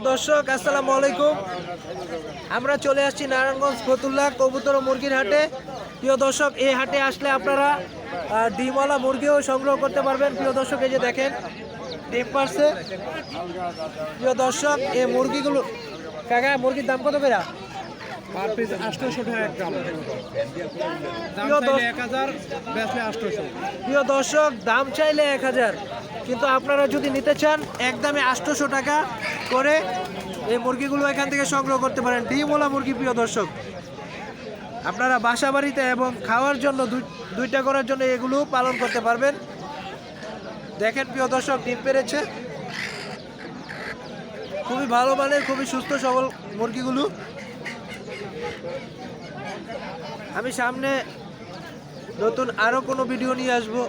প্রিয় দর্শক আসসালামু আলাইকুম। আমরা চলে আসছি নারায়ণগঞ্জ ফতুল্লা কবুতর মুরগির হাটে। প্রিয় দর্শক এই হাটে আসলে আপনারা ডিমওয়ালা মুরগিও সংগ্রহ করতে পারবেন। প্রিয় দর্শক এই যে দেখেন ডিম পারছে প্রিয় দর্শক এই মুরগিগুলো কাকা মুরগির দাম কত আটশোশো। প্রিয় দর্শক দাম চাইলে এক হাজার। কিন্তু আপনারা যদি নিতে চান একদমে আটশোশো টাকা করে এই মুরগিগুলো এখান থেকে সংগ্রহ করতে পারেন। ডিমওয়ালা মুরগি, প্রিয় দর্শক। আপনারা বাসা বাড়িতে এবং খাওয়ার জন্য দুই- দুইটা করার জন্য এগুলো পালন করতে পারবেন। দেখেন, প্রিয় দর্শক, ডিম পেরেছে। খুবই ভালো মানের, খুবই সুস্থ সবল মুরগিগুলো। আমি সামনে নতুন আরও কোনো ভিডিও নিয়ে আসব।